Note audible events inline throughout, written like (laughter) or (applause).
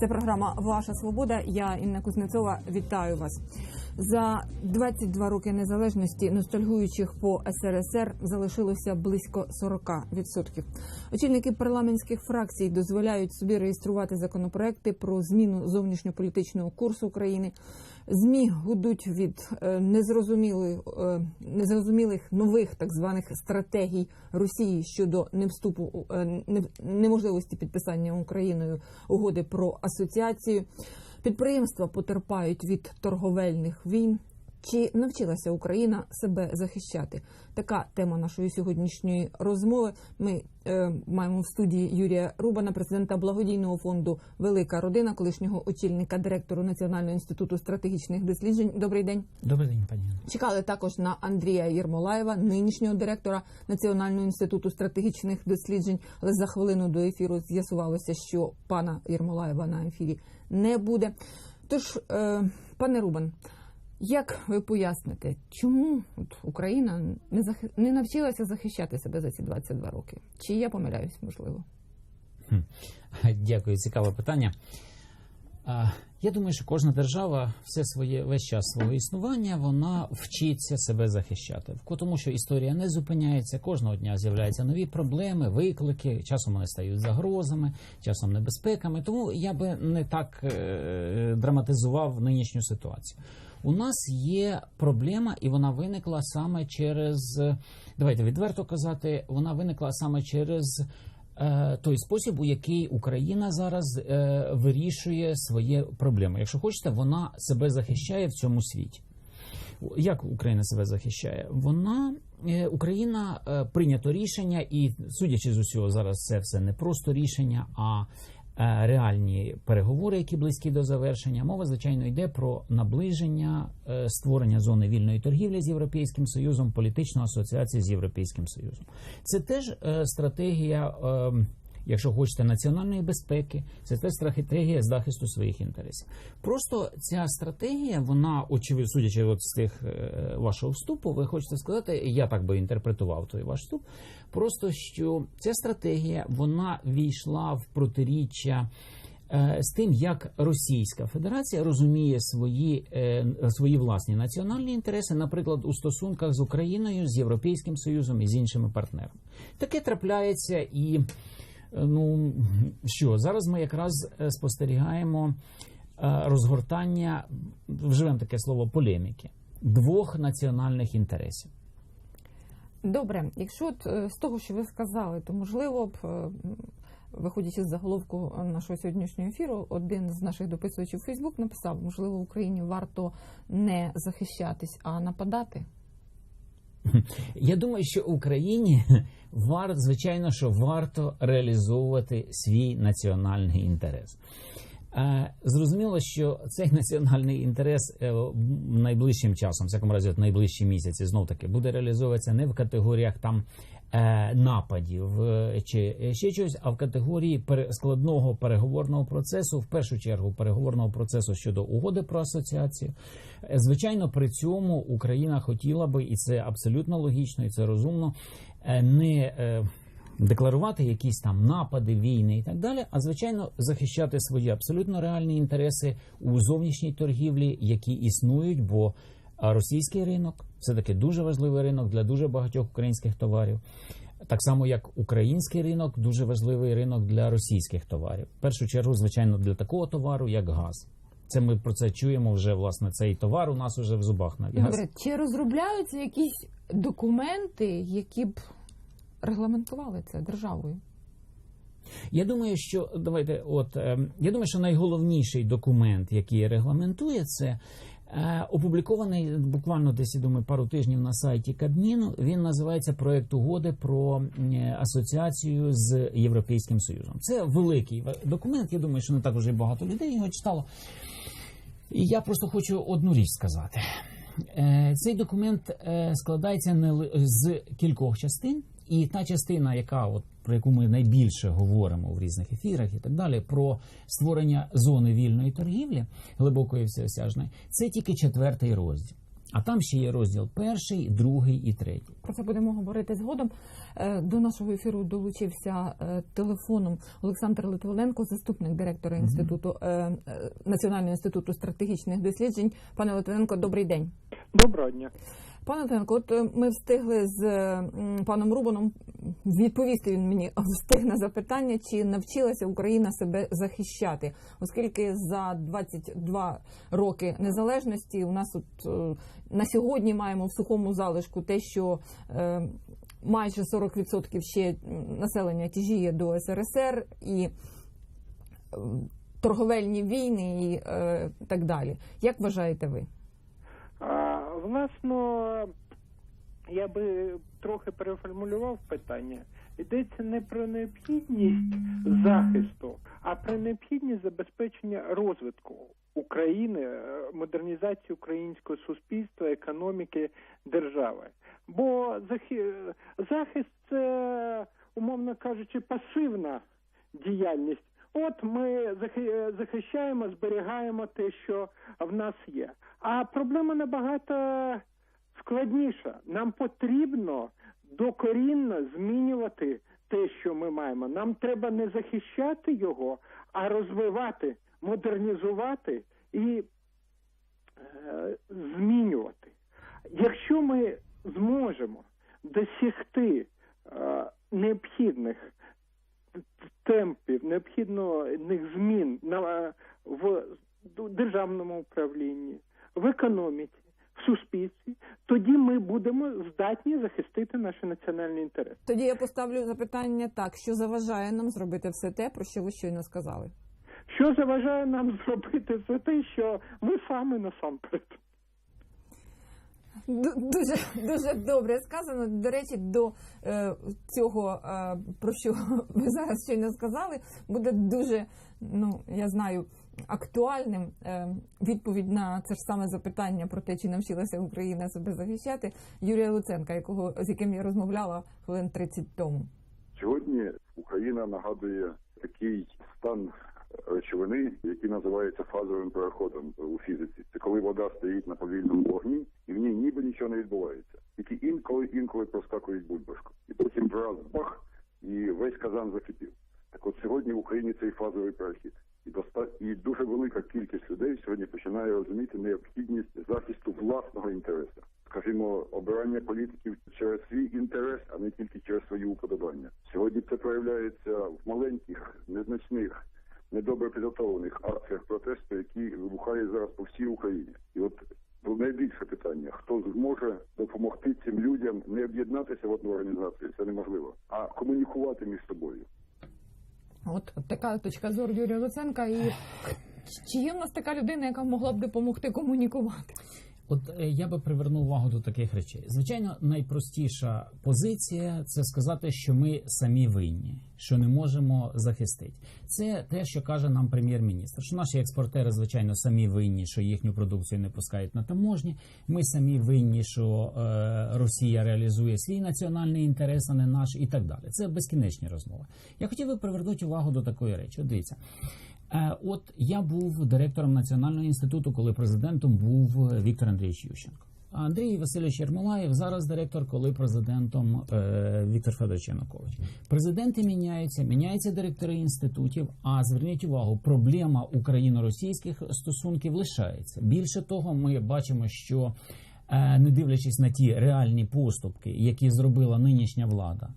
Це програма Ваша Свобода. Я Інна Кузнецова. Вітаю вас. За 22 роки незалежності ностальгуючих по СРСР залишилося близько 40%. Очільники парламентських фракцій дозволяють собі реєструвати законопроекти про зміну зовнішньополітичного курсу України. ЗМІ гудуть від е, незрозумілих, е, незрозумілих нових так званих стратегій Росії щодо невступу е, неможливості підписання Україною угоди про асоціацію. Підприємства потерпають від торговельних війн. Чи навчилася Україна себе захищати? Така тема нашої сьогоднішньої розмови. Ми е, маємо в студії Юрія Рубана, президента благодійного фонду Велика родина, колишнього очільника директору Національного інституту стратегічних досліджень. Добрий день. Добрий день, пані. Чекали також на Андрія Єрмолаєва, нинішнього директора Національного інституту стратегічних досліджень. Але за хвилину до ефіру з'ясувалося, що пана Єрмолаєва на ефірі не буде. Тож, е, пане Рубан, як ви поясните, чому Україна не захи... не навчилася захищати себе за ці 22 роки? Чи я помиляюсь, можливо? Дякую, цікаве питання. Я думаю, що кожна держава все своє весь час свого існування вона вчиться себе захищати. Тому що історія не зупиняється, кожного дня з'являються нові проблеми, виклики. Часом вони стають загрозами, часом небезпеками. Тому я би не так е, драматизував нинішню ситуацію. У нас є проблема, і вона виникла саме через давайте відверто казати, вона виникла саме через е, той спосіб, у який Україна зараз е, вирішує свої проблеми. Якщо хочете, вона себе захищає в цьому світі. Як Україна себе захищає? Вона е, Україна е, прийнято рішення, і судячи з усього, зараз це все не просто рішення, а е, реальні переговори, які близькі до завершення. Мова звичайно йде про наближення е, створення зони вільної торгівлі з Європейським Союзом, політичну асоціацію з Європейським Союзом. Це теж е, стратегія. Якщо хочете національної безпеки, це теж стратегія захисту своїх інтересів. Просто ця стратегія, вона очевидно, судячи от з тих е, вашого вступу, ви хочете сказати, я так би інтерпретував той ваш вступ. Просто що ця стратегія вона війшла в протиріччя. е, З тим, як Російська Федерація розуміє свої, е, свої власні національні інтереси, наприклад, у стосунках з Україною, з Європейським Союзом і з іншими партнерами, таке трапляється і ну що зараз ми якраз е, спостерігаємо е, розгортання, вживемо таке слово полеміки двох національних інтересів. Добре, якщо от, е, з того, що ви сказали, то можливо б, е, виходячи з заголовку нашого сьогоднішнього ефіру, один з наших дописувачів Фейсбук написав, можливо, Україні варто не захищатись, а нападати. (laughs) Я думаю, що Україні (laughs) варто, звичайно, що варто реалізовувати свій національний інтерес. Зрозуміло, що цей (laughs) національний інтерес е, найближчим часом, в всякому разі, от найближчі місяці, знов таки буде реалізовуватися не в категоріях там нападів е, чи ще щось, а в категорії складного переговорного процесу, в першу чергу переговорного процесу щодо угоди про асоціацію. Е, Звичайно, при цьому Україна хотіла би, і це абсолютно логічно, і це розумно, е, не е, декларувати якісь там напади, війни і так далі, а звичайно захищати свої абсолютно реальні інтереси у зовнішній торгівлі, які існують, бо а, російський ринок все таки дуже важливий ринок для дуже багатьох українських товарів. Так само, як український ринок, дуже важливий ринок для російських товарів. В першу чергу, звичайно, для такого товару, як газ. Це ми про це чуємо вже. Власне, цей товар у нас вже в зубах. Газ. Добре, чи розробляються якісь документи, які б регламентували це державою? Я думаю, що давайте, от ем, я думаю, що найголовніший документ, який регламентує це. Е, Опублікований буквально десь я думаю пару тижнів на сайті Кабміну. Він називається проект угоди про асоціацію з Європейським Союзом. Це великий документ. Я думаю, що не так вже багато людей його читало. І я просто хочу одну річ сказати. Е, Цей документ е, складається не з кількох частин, і та частина, яка от про яку ми найбільше говоримо в різних ефірах і так далі, про створення зони вільної торгівлі глибокої всеосяжної, це тільки четвертий розділ. А там ще є розділ перший, другий і третій. Про це будемо говорити згодом. Е, До нашого ефіру долучився е, телефоном Олександр Литвиненко, заступник директора інституту е, Національного інституту стратегічних досліджень. Пане Литвиненко, добрий день. Доброго дня. Пане Литвиненко, от е, ми встигли з е, паном Рубаном відповісти. Він мені (laughs) встиг на запитання, чи навчилася Україна себе захищати, оскільки за 22 роки незалежності у нас от е, на сьогодні маємо в сухому залишку те, що майже 40% ще населення тяжіє до СРСР і торговельні війни і так далі. Як вважаєте ви? Власно, я би трохи переформулював питання. Йдеться не про необхідність захисту, а про необхідність забезпечення розвитку України, е, модернізації українського суспільства, економіки, держави. Бо захи- захист це, умовно кажучи, пасивна діяльність. От ми захищаємо, зберігаємо те, що в нас є. А проблема набагато складніша. Нам потрібно докорінно змінювати те, що ми маємо. Нам треба не захищати його, а розвивати, модернізувати і е, змінювати. Якщо ми зможемо досягти е, необхідних темпів, необхідних змін на, в державному управлінні, в економіці, в суспільстві, тоді ми будемо здатні захистити наші національні інтереси. Тоді я поставлю запитання так: що заважає нам зробити все те, про що ви щойно сказали? Що заважає нам (laughs) зробити все те, що ми самі насамперед. Ду- Дуже дуже добре сказано. До речі, до е, цього, е, про що ви зараз щойно сказали, буде дуже, ну я знаю, актуальним е, відповідь на це ж саме запитання про те, чи навчилася Україна себе захищати, Юрія Луценка, якого з яким я розмовляла хвилин 30 тому. Сьогодні Україна нагадує такий стан речовини, який називається фазовим переходом у фізиці. Це коли вода стоїть на повільному вогні, і в ній ніби нічого не відбувається. Тільки інколи інколи проскакують бульбашку. І потім раз бах, і весь казан закипів. Так от сьогодні в Україні цей фазовий перехід. І доста... і дуже велика кількість людей сьогодні починає розуміти необхідність захисту власного інтересу. Скажімо, обирання політиків через свій інтерес, а не тільки через свої уподобання. Сьогодні це проявляється в маленьких, незначних, недобре підготовлених акціях протесту, які вибухають зараз по всій Україні. І от найбільше питання: хто зможе допомогти цим людям не об'єднатися в одну організацію, це неможливо, а комунікувати між собою. От така точка зору Юрія Луценка. І чи є в нас така людина, яка могла б допомогти комунікувати? От е, я би привернув увагу до таких речей. Звичайно, найпростіша позиція це сказати, що ми самі винні, що не можемо захистити. Це те, що каже нам прем'єр-міністр. Що наші експортери, звичайно, самі винні, що їхню продукцію не пускають на таможні. Ми самі винні, що е, Росія реалізує свій національний інтерес, а не наш, і так далі. Це безкінечні розмови. Я хотів би привернути увагу до такої речі. От дивіться. Е, От я був директором Національного інституту, коли президентом був Віктор Андрійович Ющенко. Андрій Васильович Єрмолаєв зараз директор, коли президентом е, Віктор Федорович Янукович. Президенти міняються, міняються директори інститутів. А зверніть увагу, проблема україно-російських стосунків лишається. Більше того, ми бачимо, що е, не дивлячись на ті реальні поступки, які зробила нинішня влада,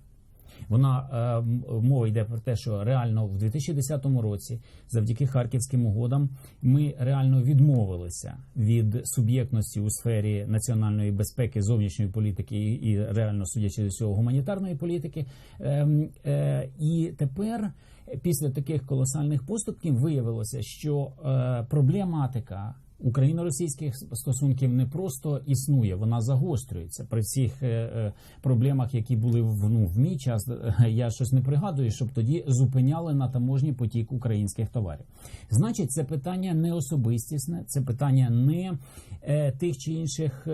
вона е, мова йде про те, що реально в 2010 році, завдяки харківським угодам, ми реально відмовилися від суб'єктності у сфері національної безпеки, зовнішньої політики і, реально судячи з цього гуманітарної політики. Ем, е, і тепер, після таких колосальних поступків, виявилося, що е, проблематика. Україно-російських стосунків не просто існує, вона загострюється при всіх е, е, проблемах, які були в, ну, в мій час. е, Я щось не пригадую, щоб тоді зупиняли на таможні потік українських товарів. Значить, це питання не особистісне, це питання не тих чи інших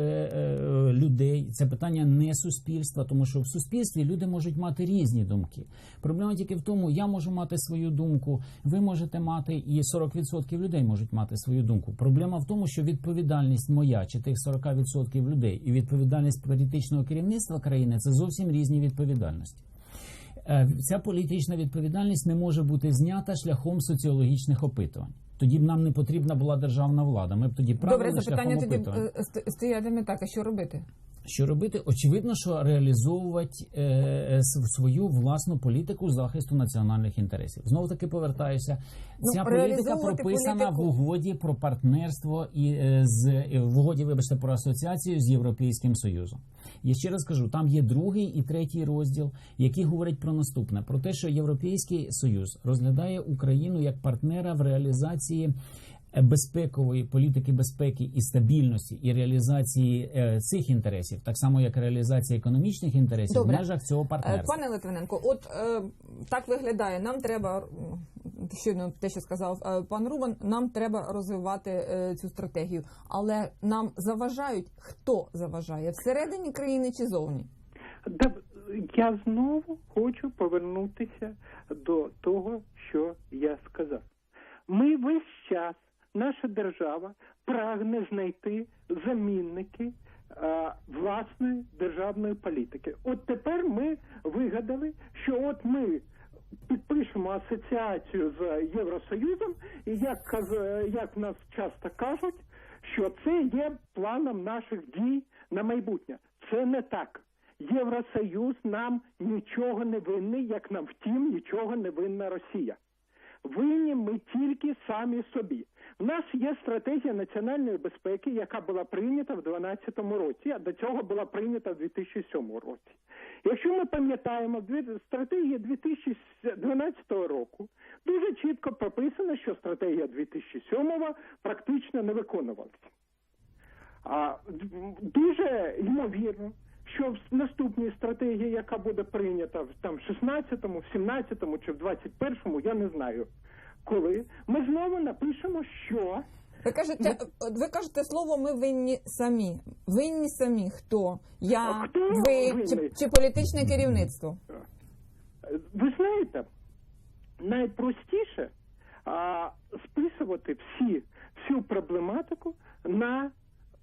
людей, це питання не суспільства, тому що в суспільстві люди можуть мати різні думки. Проблема тільки в тому, я можу мати свою думку, ви можете мати, і 40% людей можуть мати свою думку. Проблема Проблема в тому, що відповідальність моя чи тих 40% людей і відповідальність політичного керівництва країни це зовсім різні відповідальності. Е, Ця політична відповідальність не може бути знята шляхом соціологічних опитувань. Тоді б нам не потрібна була державна влада. Ми б тоді Добре, правили запитання шляхом тоді опитувань. е, стоятиме так, а що робити? Що робити? Очевидно, що реалізовувати е, свою власну політику захисту національних інтересів. Знову таки повертаюся. Ну, Ця політика прописана політику- в угоді про партнерство і е, з е, в угоді, вибачте, про асоціацію з Європейським Союзом. Я ще раз кажу, там є другий і третій розділ, які говорять про наступне: про те, що Європейський Союз розглядає Україну як партнера в реалізації е, безпекової політики безпеки і стабільності і реалізації е, цих інтересів, так само як реалізація економічних інтересів Добре. в межах цього Е, партнерства. Пане Литвиненко, от е, так виглядає. Нам треба щойно те, що сказав е, пан Рубан. Нам треба розвивати е, цю стратегію, але нам заважають. Хто заважає всередині країни чи зовні? Я знову хочу повернутися до того, що я сказав. Ми весь час, наша держава прагне знайти замінники а, власної державної політики. От тепер ми вигадали, що от ми підпишемо асоціацію з Євросоюзом, і як каз- як нас часто кажуть, що це є планом наших дій на майбутнє. Це не так. Євросоюз нам нічого не винний, як нам втім нічого не винна Росія. Винні ми тільки самі собі. У нас є стратегія національної безпеки, яка була прийнята в 2012 році, а до цього була прийнята в 2007 році. Якщо ми пам'ятаємо, стратегія 2012 року дуже чітко прописано, що стратегія 2007 практично не виконувалася. А дуже ймовірно, що в наступній стратегії, яка буде прийнята в там 16-му, в 17-му чи в 21-му, я не знаю коли, ми знову напишемо, що Ви кажете, ви кажете слово ми винні самі. Винні самі хто? Я, хто ви чи, чи політичне керівництво? Ви знаєте, найпростіше а, списувати всі, всю проблематику на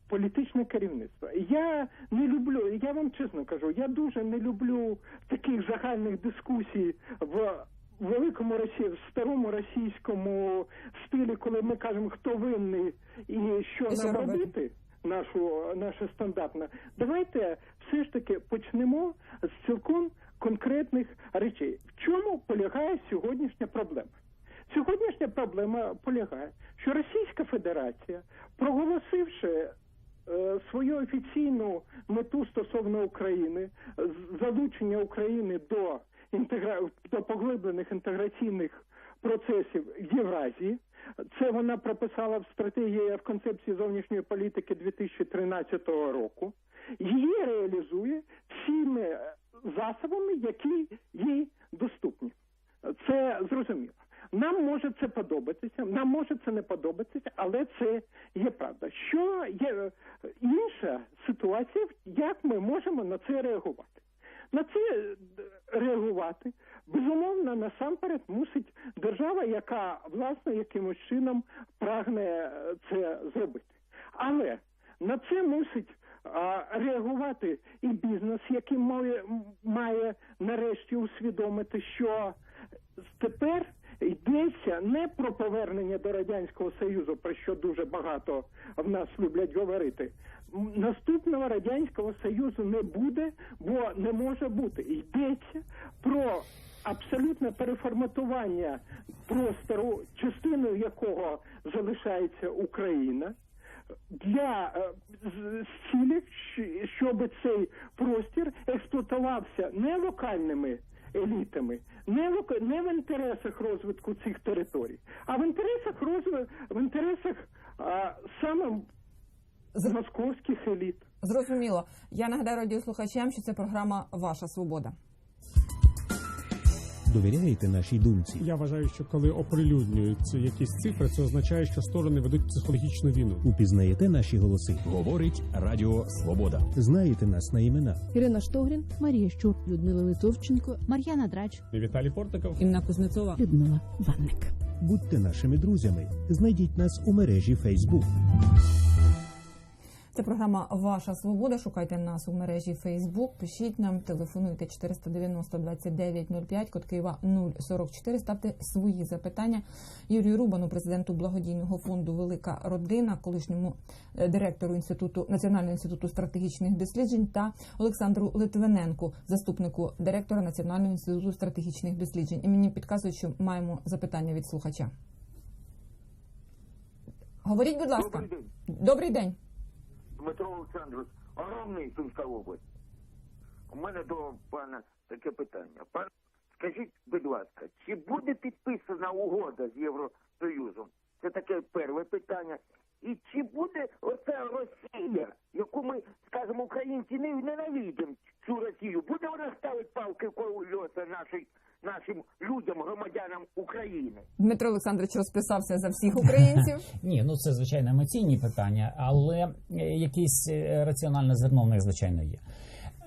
політичне керівництво. Я не люблю, я вам чесно кажу, я дуже не люблю таких загальних дискусій в великому Росії, в старому російському стилі, коли ми кажемо, хто винний і що І нам робити? робити нашу наше стандартне. Давайте все ж таки почнемо з цілком конкретних речей. В чому полягає сьогоднішня проблема? Сьогоднішня проблема полягає, що Російська Федерація, проголосивши е, свою офіційну мету стосовно України, залучення України до інтегра... до поглиблених інтеграційних процесів Євразії. Це вона прописала в стратегії в концепції зовнішньої політики 2013 року. Її реалізує всіми е, засобами, які їй доступні. Це зрозуміло. Нам може це подобатися, нам може це не подобатися, але це є правда. Що є е, інша ситуація, як ми можемо на це реагувати? На це е, реагувати безумовно насамперед мусить держава, яка власне якимось чином прагне е, це зробити. Але на це мусить а, реагувати і бізнес, який має, має нарешті усвідомити, що тепер йдеться не про повернення до радянського союзу, про що дуже багато в нас люблять говорити. Наступного радянського союзу не буде, бо не може бути. Йдеться про абсолютне переформатування простору, частиною якого залишається Україна для е, цілі, щоб цей простір експлуатувався не локальними елітами, не, в не в інтересах розвитку цих територій, а в інтересах розвитку в інтересах а, саме З- московських еліт. Зрозуміло. Я нагадаю радіослухачам, що це програма Ваша Свобода. Довіряєте нашій думці? Я вважаю, що коли оприлюднюються якісь цифри, це означає, що сторони ведуть психологічну війну. Упізнаєте наші голоси? Говорить Радіо Свобода. Знаєте нас на імена? Ірина Штогрін, Марія Щур, Людмила Литовченко, Мар'яна Драч, Віталій Портников. Інна Кузнецова. Людмила Ванник. Будьте нашими друзями. Знайдіть нас у мережі Facebook. Це програма Ваша Свобода. Шукайте нас у мережі Фейсбук. Пишіть нам, телефонуйте 490 2905, код Києва 044. Ставте свої запитання Юрію Рубану, президенту благодійного фонду Велика родина, колишньому е, директору інституту Національного інституту стратегічних досліджень та Олександру Литвиненку, заступнику директора Національного інституту стратегічних досліджень. І мені підказують, що маємо запитання від слухача. Говоріть, будь ласка. Добрий день, Добрий день. Дмитро Олександрович, Огромний Сумська область. У мене до пана таке питання. Пан, скажіть, будь ласка, чи буде підписана угода з Євросоюзом? Це таке перше питання. І чи буде оця Росія, яку ми, скажімо, українці не ненавидимо цю Росію, буде вона ставити палки колеса нашим громадянам України? Дмитро Олександрович розписався за всіх українців. (laughs) Ні, ну це звичайно емоційні питання, але е, якесь е, раціональне зерно в них звичайно є.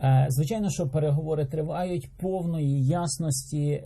Е, Звичайно, що переговори тривають повної ясності,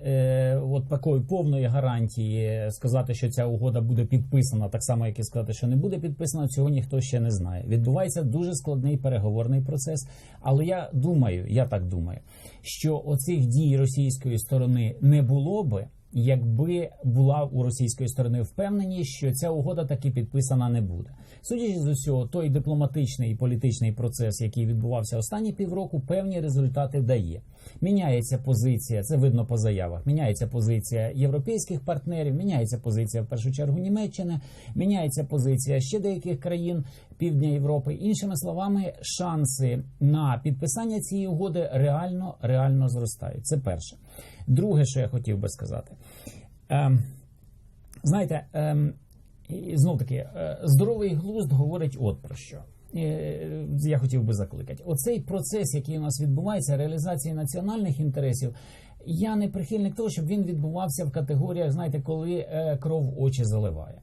от такої повної гарантії сказати, що ця угода буде підписана, так само як і сказати, що не буде підписана, цього ніхто ще не знає. Відбувається дуже складний переговорний процес. Але я думаю, я так думаю, що оцих дій російської сторони не було би. Якби була у російської сторони впевненість, що ця угода таки підписана не буде, судячи з усього, той дипломатичний і політичний процес, який відбувався останні півроку, певні результати дає. Міняється позиція, це видно по заявах. Міняється позиція європейських партнерів, міняється позиція в першу чергу Німеччини, міняється позиція ще деяких країн Півдня Європи. Іншими словами, шанси на підписання цієї угоди реально реально зростають. Це перше. Друге, що я хотів би сказати, ем, знаєте, ем, знов таки, е, здоровий глузд говорить от про що. Е, Я хотів би закликати. Оцей процес, який у нас відбувається, реалізації національних інтересів. Я не прихильник того, щоб він відбувався в категоріях, знаєте, коли е, кров очі заливає.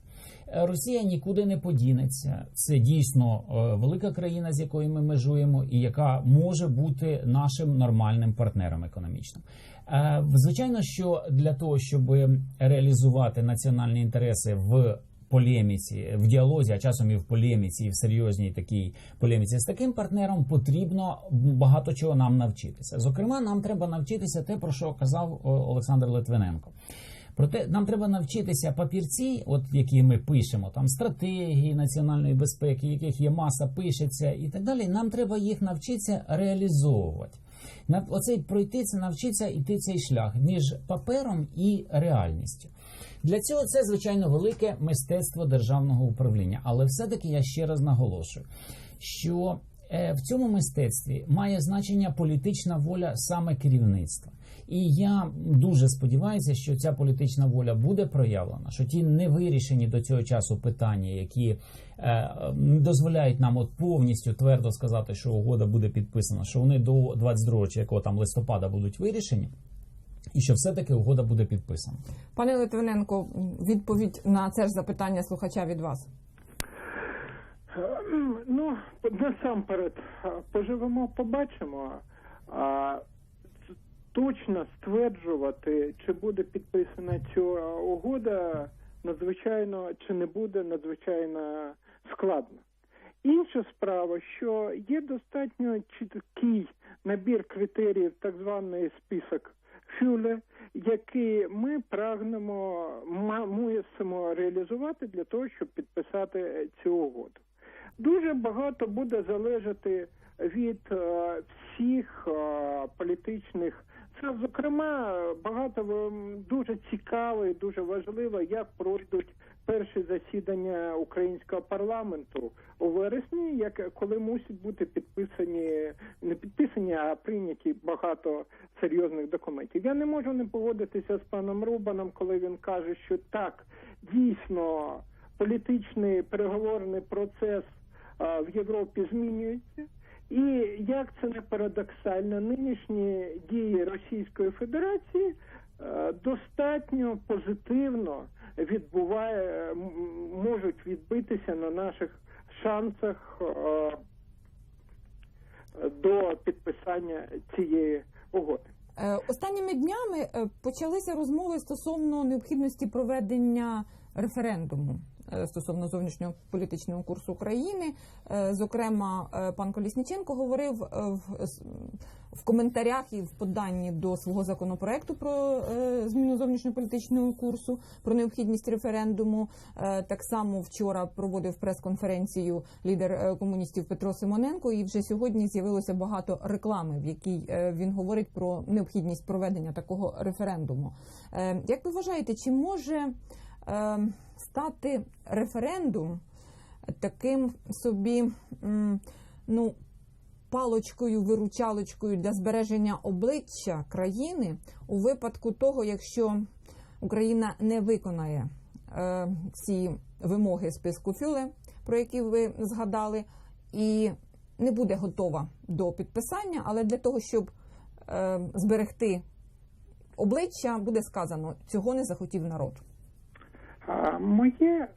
Росія нікуди не подінеться. Це дійсно е, велика країна, з якою ми межуємо, і яка може бути нашим нормальним партнером економічним. Е, Звичайно, що для того, щоб реалізувати національні інтереси в полеміці, в діалозі, а часом і в полеміці, і в серйозній такій полеміці з таким партнером, потрібно багато чого нам навчитися. Зокрема, нам треба навчитися те, про що казав е, Олександр Литвиненко. Проте нам треба навчитися папірці, от які ми пишемо, там стратегії національної безпеки, яких є маса, пишеться і так далі. Нам треба їх навчитися реалізовувати. На оцей пройти це навчитися йти цей шлях між папером і реальністю. Для цього це звичайно велике мистецтво державного управління. Але все-таки я ще раз наголошую, що е, в цьому мистецтві має значення політична воля саме керівництва. І я дуже сподіваюся, що ця політична воля буде проявлена, що ті невирішені до цього часу питання, які е, дозволяють нам от повністю твердо сказати, що угода буде підписана, що вони до 22 чи якого там листопада будуть вирішені, і що все-таки угода буде підписана. Пане Литвиненко, відповідь на це ж запитання слухача від вас. Ем, Ну, насамперед, поживемо, побачимо. Точно стверджувати, чи буде підписана ця угода, надзвичайно чи не буде, надзвичайно складно. Інша справа, що є достатньо чіткий набір критеріїв, так званий список Фюле, який ми прагнемо мусимо реалізувати для того, щоб підписати цю угоду. Дуже багато буде залежати від е, всіх е, політичних. Це, зокрема, багато дуже цікаво і дуже важливо, як пройдуть перші засідання українського парламенту у вересні, як коли мусять бути підписані не підписані, а прийняті багато серйозних документів. Я не можу не погодитися з паном Рубаном, коли він каже, що так дійсно політичний переговорний процес а, в Європі змінюється. І як це не парадоксально, нинішні дії Російської Федерації е, достатньо позитивно відбуває, можуть відбитися на наших шансах е, до підписання цієї угоди. Е, Останніми днями почалися розмови стосовно необхідності проведення референдуму стосовно зовнішнього політичного курсу України. Е, Зокрема, е, пан Колісніченко говорив е, в, в коментарях і в поданні до свого законопроекту про е, зміну зовнішньополітичного курсу, про необхідність референдуму. Е, Так само вчора проводив прес-конференцію лідер е, комуністів Петро Симоненко, і вже сьогодні з'явилося багато реклами, в якій е, він говорить про необхідність проведення такого референдуму. Е, Як ви вважаєте, чи може е, стати референдум таким собі ну, палочкою, виручалочкою для збереження обличчя країни у випадку того, якщо Україна не виконає е, ці вимоги списку Фюле, про які ви згадали, і не буде готова до підписання, але для того, щоб е, зберегти обличчя, буде сказано, цього не захотів народ. А моє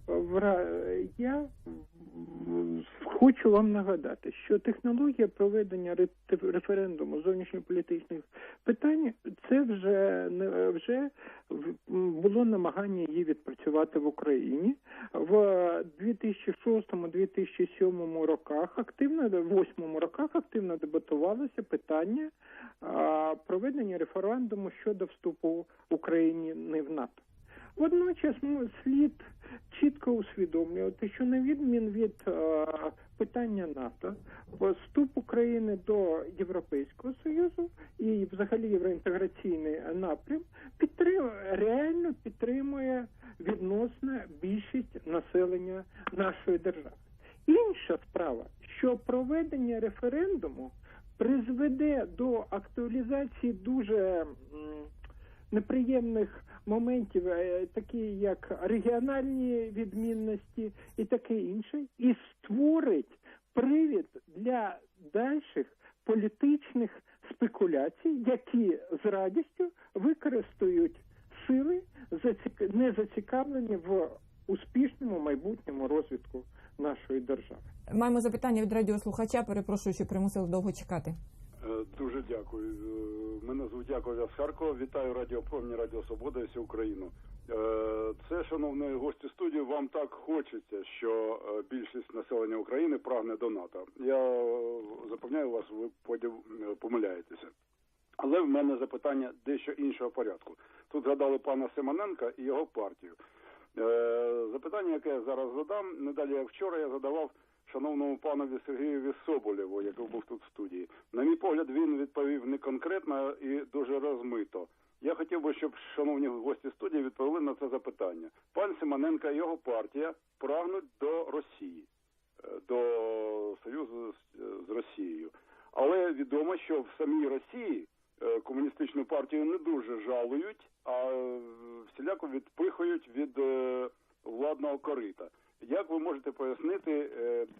я хочу вам нагадати, що технологія проведення ре- референдуму зовнішньополітичних питань це вже не вже було намагання її відпрацювати в Україні в 2006-2007 роках. Активно в 8 роках активно дебатувалося питання проведення референдуму щодо вступу України в НАТО. Водночас ну, слід чітко усвідомлювати, що на відмін від е, питання НАТО, вступ України до Європейського Союзу і взагалі євроінтеграційний напрям підтримує реально підтримує відносна більшість населення нашої держави. Інша справа, що проведення референдуму призведе до актуалізації дуже м, неприємних моментів, е, такі як регіональні відмінності і таке інше, і створить привід для дальших політичних спекуляцій, які з радістю використають сили, не зацікавлені в успішному майбутньому розвитку нашої держави. Маємо запитання від радіослухача. Перепрошую, що примусили довго чекати. Е, Дуже дякую. Е, Мене звуть Яков з Харкова. Вітаю Радіопромні Радіо Свобода і всю Україну. Е, Це, шановні гості студії, вам так хочеться, що більшість населення України прагне до НАТО. Я запевняю вас, ви потім помиляєтеся. Але в мене запитання дещо іншого порядку. Тут згадали пана Симоненка і його партію. Запитання, яке я зараз задам, не далі як вчора я задавав шановному панові Сергієві Соболєву, який був тут в студії. Він відповів не конкретно і дуже розмито. Я хотів би, щоб шановні гості студії відповіли на це запитання. Пан Симоненко і його партія прагнуть до Росії, е, до союзу з, Росією. Але відомо, що в самій Росії е, комуністичну партію не дуже жалують, а всіляко відпихують від е, владного корита. Як ви можете пояснити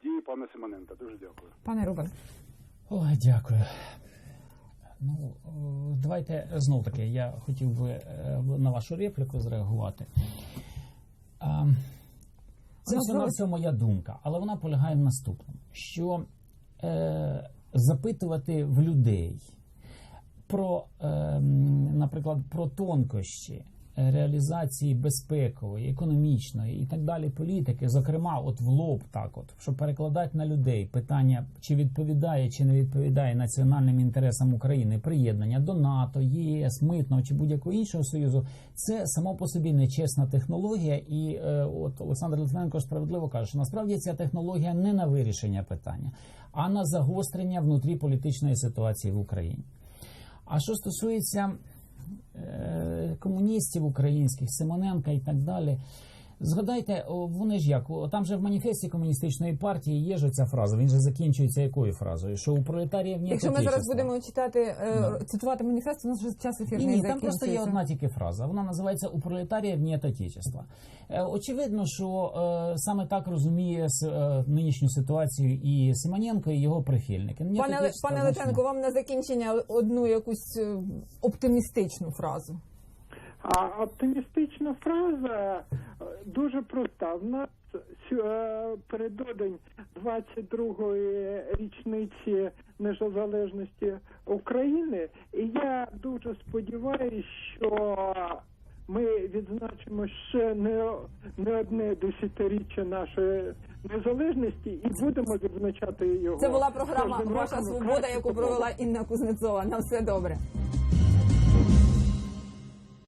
дії пана Симоненка? Дуже дякую. Пане Рубен. Ой, дякую. Ну, е, давайте знов таки, я хотів би е, на вашу репліку зреагувати. Це Ну, все на все моя думка, але вона полягає в наступному: що е, запитувати в людей про, е, наприклад, про тонкощі реалізації безпекової, економічної і так далі політики, зокрема, от в лоб, так от, щоб перекладати на людей питання, чи відповідає, чи не відповідає національним інтересам України приєднання до НАТО, ЄС, митного чи будь-якого іншого союзу, це само по собі нечесна технологія. І е, от Олександр Литвиненко справедливо каже, що насправді ця технологія не на вирішення питання, а на загострення внутріполітичної ситуації в Україні. А що стосується е, комуністів українських, Симоненка і так далі. Згадайте, вони ж як там же в маніфесті комуністичної партії є ж ця фраза. Він же закінчується якою фразою? Що у пролетаріїв ні Якщо ми зараз будемо читати е, цитувати маніфест, у нас вже час ефірний ні, там просто є одна тільки фраза. Вона називається У пролетаріїв ні отечества. Е, Очевидно, що е, саме так розуміє нинішню ситуацію і Симоненко, і його прихильники. Ні Пане, пане значить, вам на закінчення одну якусь оптимістичну фразу. А оптимістична фраза е, дуже проста. В нас е, передодень 22-ї річниці незалежності України, і я дуже сподіваюся, що ми відзначимо ще не, не одне десятиріччя нашої незалежності і будемо відзначати його. Це була програма Ваша свобода, яку провела Інна Кузнецова. На все добре.